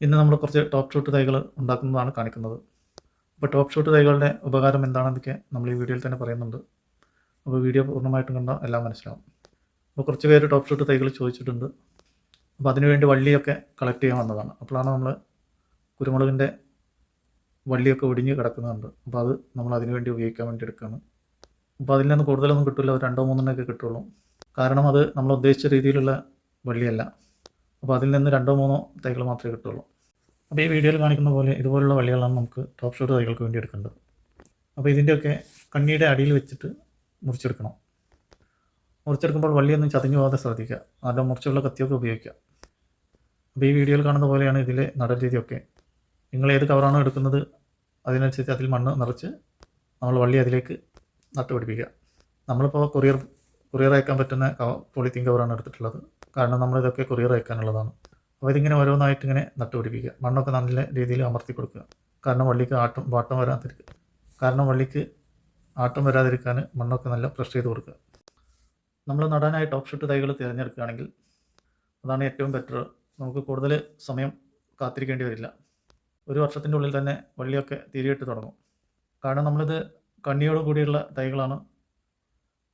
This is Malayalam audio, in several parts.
ഇന്ന് നമ്മൾ കുറച്ച് ടോപ്പ് ഷൂട്ട് തൈകൾ ഉണ്ടാക്കുന്നതാണ് കാണിക്കുന്നത്. അപ്പോൾ ടോപ്പ് ഷൂട്ട് തൈകളുടെ ഉപകാരം എന്താണെന്നൊക്കെ നമ്മൾ ഈ വീഡിയോയിൽ തന്നെ പറയുന്നുണ്ട്. അപ്പോൾ വീഡിയോ പൂർണമായിട്ടും കണ്ടാൽ എല്ലാം മനസ്സിലാവും. അപ്പോൾ കുറച്ച് പേര് ടോപ്പ് ഷൂട്ട് തൈകൾ ചോദിച്ചിട്ടുണ്ട്. അപ്പോൾ അതിനുവേണ്ടി വള്ളിയൊക്കെ കളക്ട് ചെയ്യാൻ വന്നതാണ്. അപ്പോഴാണ് നമ്മൾ കുരുമുളകിന്റെ വള്ളിയൊക്കെ ഒടിഞ്ഞ് കിടക്കുന്നുണ്ട്. അപ്പോൾ അത് നമ്മൾ അതിനുവേണ്ടി ഉപയോഗിക്കാൻ വേണ്ടി എടുക്കുകയാണ്. അപ്പോൾ അതിൽ നിന്ന് കൂടുതലൊന്നും കിട്ടില്ല രണ്ടോ മൂന്നെണ്ണമൊക്കെ കിട്ടുള്ളൂ. കാരണം അത് നമ്മൾ ഉദ്ദേശിച്ച രീതിയിലുള്ള വള്ളിയല്ല. അപ്പോൾ അതിൽ നിന്ന് രണ്ടോ മൂന്നോ തൈകൾ മാത്രമേ കിട്ടുള്ളൂ. അപ്പോൾ ഈ വീഡിയോയിൽ കാണിക്കുന്ന പോലെ ഇതുപോലുള്ള വള്ളികളാണ് നമുക്ക് ടോപ്പ് ഷോട്ട് തൈകൾക്ക് വേണ്ടി എടുക്കേണ്ടത്. അപ്പോൾ ഇതിന്റെയൊക്കെ കണ്ണിയുടെ അടിയിൽ വെച്ചിട്ട് മുറിച്ചെടുക്കണം. മുറിച്ചെടുക്കുമ്പോൾ വള്ളിയൊന്നും ചതിഞ്ഞു പോകാതെ ശ്രദ്ധിക്കുക. നല്ല മുറിച്ചുള്ള കത്തിയൊക്കെ ഉപയോഗിക്കുക. അപ്പോൾ ഈ വീഡിയോയിൽ കാണുന്ന പോലെയാണ് ഇതിലെ നടൽ രീതിയൊക്കെ. നിങ്ങൾ ഏത് കവറാണോ എടുക്കുന്നത് അതിനനുസരിച്ച് അതിൽ മണ്ണ് നിറച്ച് നമ്മൾ വള്ളി അതിലേക്ക് നട്ടുപിടിപ്പിക്കുക. നമ്മളിപ്പോൾ കൊറിയർ കൊറിയർ അയക്കാൻ പറ്റുന്ന പോളിത്തീൻ കവറാണ് എടുത്തിട്ടുള്ളത്. കാരണം നമ്മളിതൊക്കെ കൊറിയർ അയക്കാനുള്ളതാണ്. അപ്പോൾ ഇതിങ്ങനെ ഓരോന്നായിട്ട് ഇങ്ങനെ നട്ടുപിടിപ്പിക്കുക. മണ്ണൊക്കെ നല്ല രീതിയിൽ അമർത്തി കൊടുക്കുക. കാരണം വള്ളിക്ക് ആട്ടം വാട്ടം വരാതിരിക്കുക കാരണം വള്ളിക്ക് ആട്ടം വരാതിരിക്കാൻ മണ്ണൊക്കെ നല്ല പ്രഷ് ചെയ്ത് കൊടുക്കുക. നമ്മൾ നടാനായി ടോപ്പ് ഷൂട്ട് തൈകൾ തിരഞ്ഞെടുക്കുകയാണെങ്കിൽ അതാണ് ഏറ്റവും ബെറ്റർ നമുക്ക് കൂടുതൽ സമയം കാത്തിരിക്കേണ്ടി വരില്ല. ഒരു വർഷത്തിന്റെ ഉള്ളിൽ തന്നെ വള്ളിയൊക്കെ തിരിയിട്ട് തുടങ്ങും. കാരണം നമ്മളിത് കണ്ണിയോട് കൂടിയുള്ള തൈകളാണ്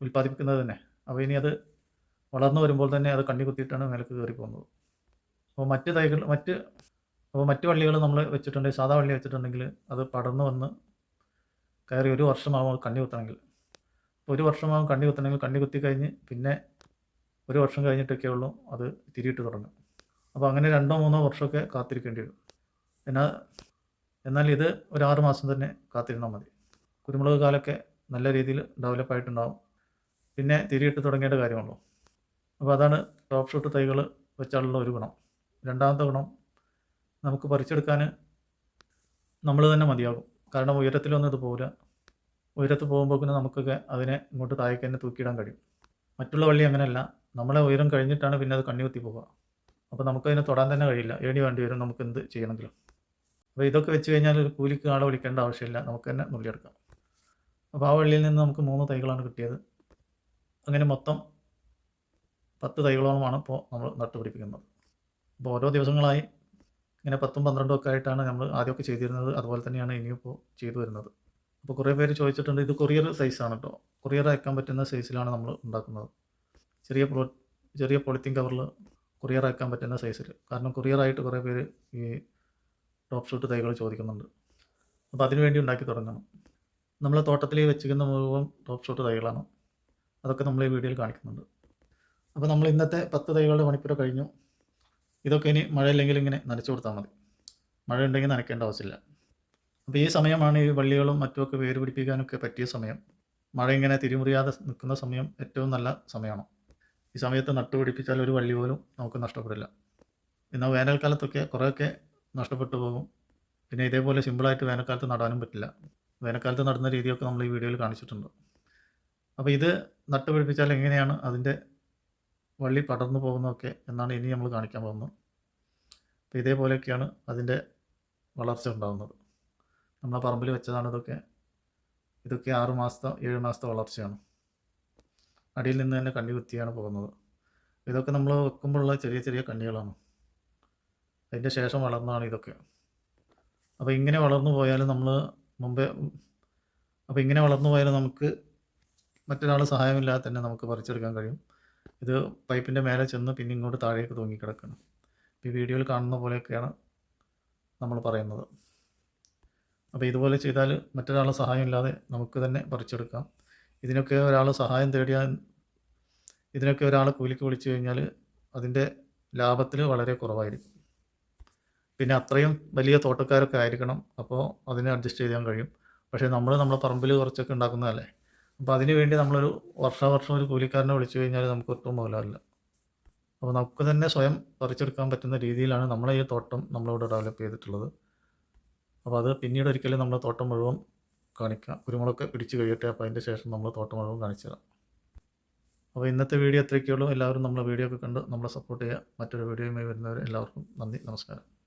ഉൽപ്പാദിപ്പിക്കുന്നത് തന്നെ. അപ്പോൾ ഇനി അത് വളർന്നു വരുമ്പോൾ തന്നെ അത് കണ്ണി കുത്തിയിട്ടാണ് നിലയ്ക്ക് കയറി പോകുന്നത്. അപ്പോൾ മറ്റ് തൈകൾ മറ്റ് അപ്പോൾ മറ്റ് വള്ളികൾ നമ്മൾ വെച്ചിട്ടുണ്ടെങ്കിൽ സാധാ വള്ളി വെച്ചിട്ടുണ്ടെങ്കിൽ അത് പടർന്നു വന്ന് കയറി ഒരു വർഷമാകും കണ്ണി കുത്തണമെങ്കിൽ. ഒരു വർഷമാകും കണ്ണി കുത്തണമെങ്കിൽ കണ്ണി കുത്തി കഴിഞ്ഞ് പിന്നെ ഒരു വർഷം കഴിഞ്ഞിട്ടൊക്കെ ഉള്ളൂ അത് തിരിയിട്ട് തുടങ്ങും. അപ്പോൾ അങ്ങനെ രണ്ടോ മൂന്നോ വർഷമൊക്കെ കാത്തിരിക്കേണ്ടി വരും. എന്നാൽ എന്നാൽ ഇത് ഒരു ആറ് മാസം തന്നെ കാത്തിരുന്നാൽ മതി. കുരുമുളക് കാലൊക്കെ നല്ല രീതിയിൽ ഡെവലപ്പായിട്ടുണ്ടാവും. പിന്നെ തിരിയിട്ട് തുടങ്ങേണ്ട കാര്യമുള്ളൂ. അപ്പോൾ അതാണ് ടോപ്പ് ഷൂട്ട് തൈകൾ വെച്ചാലുള്ള ഒരു ഗുണം. രണ്ടാമത്തെ ഗുണം നമുക്ക് പറിച്ചെടുക്കാൻ നമ്മൾ തന്നെ മതിയാകും. കാരണം ഉയരത്തിലൊന്നും ഇത് പോകില്ല ഉയരത്ത് പോകുമ്പോഴേക്കും നമുക്കൊക്കെ അതിനെ ഇങ്ങോട്ട് താഴേക്ക് തന്നെ തൂക്കിയിടാൻ കഴിയും. മറ്റുള്ള വള്ളി അങ്ങനെയല്ല. നമ്മളെ ഉയരം കഴിഞ്ഞിട്ടാണ് പിന്നെ അത് കണ്ണി കുത്തി പോകുക അപ്പോൾ നമുക്കതിനെ തൊടാൻ തന്നെ കഴിയില്ല. ഏണി വേണ്ടി വരും നമുക്ക് എന്ത് ചെയ്യണമെങ്കിലും. അപ്പോൾ ഇതൊക്കെ വെച്ച് കഴിഞ്ഞാൽ ഒരു കൂലിക്ക് ആളെ വിളിക്കേണ്ട ആവശ്യമില്ല. നമുക്ക് തന്നെ നുള്ളിയെടുക്കാം. അപ്പോൾ ആ വള്ളിയിൽ നിന്ന് നമുക്ക് മൂന്ന് തൈകളാണ് കിട്ടിയത്. അങ്ങനെ മൊത്തം പത്ത് തൈകളോളമാണ് ഇപ്പോൾ നമ്മൾ നട്ടുപിടിപ്പിക്കുന്നത്. അപ്പോൾ ഓരോ ദിവസങ്ങളായി ഇങ്ങനെ പത്തും പന്ത്രണ്ടും ഒക്കെ ആയിട്ടാണ് നമ്മൾ ആദ്യമൊക്കെ ചെയ്തിരുന്നത്. അതുപോലെ തന്നെയാണ് ഇനിയിപ്പോൾ ചെയ്തു വരുന്നത്. അപ്പോൾ കുറേ പേര് ചോദിച്ചിട്ടുണ്ട് ഇത് കൊറിയർ സൈസാണ് കേട്ടോ കൊറിയർ അയക്കാൻ പറ്റുന്ന സൈസിലാണ് നമ്മൾ ഉണ്ടാക്കുന്നത്. ചെറിയ പ്രോ ചെറിയ പോളിത്തീൻ കവറിൽ കൊറിയർ അയക്കാൻ പറ്റുന്ന സൈസിൽ കാരണം കൊറിയറായിട്ട് കുറേ പേര് ഈ ടോപ്പ് ഷൂട്ട് തൈകൾ ചോദിക്കുന്നുണ്ട്. അപ്പോൾ അതിനു വേണ്ടി ഉണ്ടാക്കി തുടങ്ങണം. നമ്മൾ തോട്ടത്തിൽ വെച്ചിരിക്കുന്ന മുഴുവൻ ടോപ്പ് ഷൂട്ട് തൈകളാണ്. അതൊക്കെ നമ്മൾ ഈ വീഡിയോയിൽ കാണിക്കുന്നുണ്ട്. അപ്പോൾ നമ്മൾ ഇന്നത്തെ പത്ത് തൈകളുടെ പണിപ്പുര കഴിഞ്ഞു. ഇതൊക്കെ ഇനി മഴയില്ലെങ്കിൽ ഇങ്ങനെ നനച്ചു കൊടുത്താൽ മതി. മഴ ഉണ്ടെങ്കിൽ നനയ്ക്കേണ്ട ആവശ്യമില്ല. അപ്പോൾ ഈ സമയമാണ് ഈ വള്ളികളും മറ്റുമൊക്കെ വേര് പിടിപ്പിക്കാനൊക്കെ പറ്റിയ സമയം. മഴ ഇങ്ങനെ തിരിമുറിയാതെ നിൽക്കുന്ന സമയം ഏറ്റവും നല്ല സമയമാണ്. ഈ സമയത്ത് നട്ടുപിടിപ്പിച്ചാൽ ഒരു വള്ളി പോലും നമുക്ക് നഷ്ടപ്പെടില്ല. എന്നാൽ വേനൽക്കാലത്തൊക്കെ കുറേയൊക്കെ നഷ്ടപ്പെട്ടു പോകും. പിന്നെ ഇതേപോലെ സിമ്പിളായിട്ട് വേനൽക്കാലത്ത് നടാനും പറ്റില്ല. വേനൽക്കാലത്ത് നടുന്ന രീതിയൊക്കെ നമ്മൾ ഈ വീഡിയോയിൽ കാണിച്ചിട്ടുണ്ട്. അപ്പോൾ ഇത് നട്ടുപിടിപ്പിച്ചാൽ എങ്ങനെയാണ് അതിന്റെ വള്ളി പടർന്നു പോകുന്നതൊക്കെ എന്നാണ് ഇനി നമ്മൾ കാണിക്കാൻ പോകുന്നത്. അപ്പോൾ ഇതേപോലെയൊക്കെയാണ് അതിന്റെ വളർച്ച ഉണ്ടാകുന്നത്. നമ്മളെ പറമ്പിൽ വെച്ചതാണ് ഇതൊക്കെ. ഇതൊക്കെ ആറ് മാസത്തെ ഏഴ് മാസത്തെ വളർച്ചയാണ്. അടിയിൽ നിന്ന് തന്നെ കണ്ണി കുത്തിയാണ് പോകുന്നത്. ഇതൊക്കെ നമ്മൾ വെക്കുമ്പോഴുള്ള ചെറിയ ചെറിയ കണ്ണികളാണ്. അതിന്റെ ശേഷം വളർന്നതാണ് ഇതൊക്കെ. അപ്പോൾ ഇങ്ങനെ വളർന്നു പോയാലും നമ്മൾ മുമ്പേ അപ്പോൾ ഇങ്ങനെ വളർന്നു പോയാലും നമുക്ക് മറ്റൊരാൾ സഹായമില്ലാതെ തന്നെ നമുക്ക് പറിച്ചെടുക്കാൻ കഴിയും. ഇത് പൈപ്പിന്റെ മേലെ ചെന്ന് പിന്നെ ഇങ്ങോട്ട് താഴേക്ക് തൂങ്ങിക്കിടക്കണം ഈ വീഡിയോയിൽ കാണുന്ന പോലെയൊക്കെയാണ് നമ്മൾ പറയുന്നത്. അപ്പോൾ ഇതുപോലെ ചെയ്താൽ മറ്റൊരാളെ സഹായം ഇല്ലാതെ നമുക്ക് തന്നെ പറിച്ചെടുക്കാം. ഇതിനൊക്കെ ഒരാൾ സഹായം തേടിയാൽ ഇതിനൊക്കെ ഒരാൾ കൂലിക്ക് വിളിച്ചു കഴിഞ്ഞാൽ അതിന്റെ ലാഭത്തിൽ വളരെ കുറവായിരിക്കും. പിന്നെ അത്രയും വലിയ തോട്ടക്കാരൊക്കെ ആയിരിക്കണം. അപ്പോൾ അതിനെ അഡ്ജസ്റ്റ് ചെയ്യാൻ കഴിയും. പക്ഷേ നമ്മൾ നമ്മളെ പറമ്പിൽ കുറച്ചൊക്കെ ഉണ്ടാക്കുന്നതല്ലേ? അപ്പോൾ അതിനുവേണ്ടി നമ്മളൊരു വർഷാവർഷം ഒരു കൂലിക്കാരനെ വിളിച്ചു കഴിഞ്ഞാൽ നമുക്ക് ഒട്ടും മുതലാവില്ല അപ്പോൾ നമുക്ക് തന്നെ സ്വയം പറിച്ചെടുക്കാൻ പറ്റുന്ന രീതിയിലാണ് നമ്മളെ ഈ തോട്ടം നമ്മളിവിടെ ഡെവലപ്പ് ചെയ്തിട്ടുള്ളത്. അപ്പോൾ അത് പിന്നീട് ഒരിക്കലും നമ്മൾ തോട്ടം മുഴുവൻ കാണിക്കാം. കുരുമുളകൊക്കെ പിടിച്ച് കഴിയട്ടെ അപ്പോൾ അതിന്റെ ശേഷം നമ്മൾ തോട്ടം മുഴുവൻ കാണിച്ചു തരാം. അപ്പോൾ ഇന്നത്തെ വീഡിയോ എത്രയൊക്കെയുള്ളൂ എല്ലാവരും നമ്മളെ വീഡിയോ ഒക്കെ കണ്ട് നമ്മളെ സപ്പോർട്ട് ചെയ്യുക മറ്റൊരു വീഡിയോയുമായി വരുന്നവർ എല്ലാവർക്കും നന്ദി നമസ്കാരം.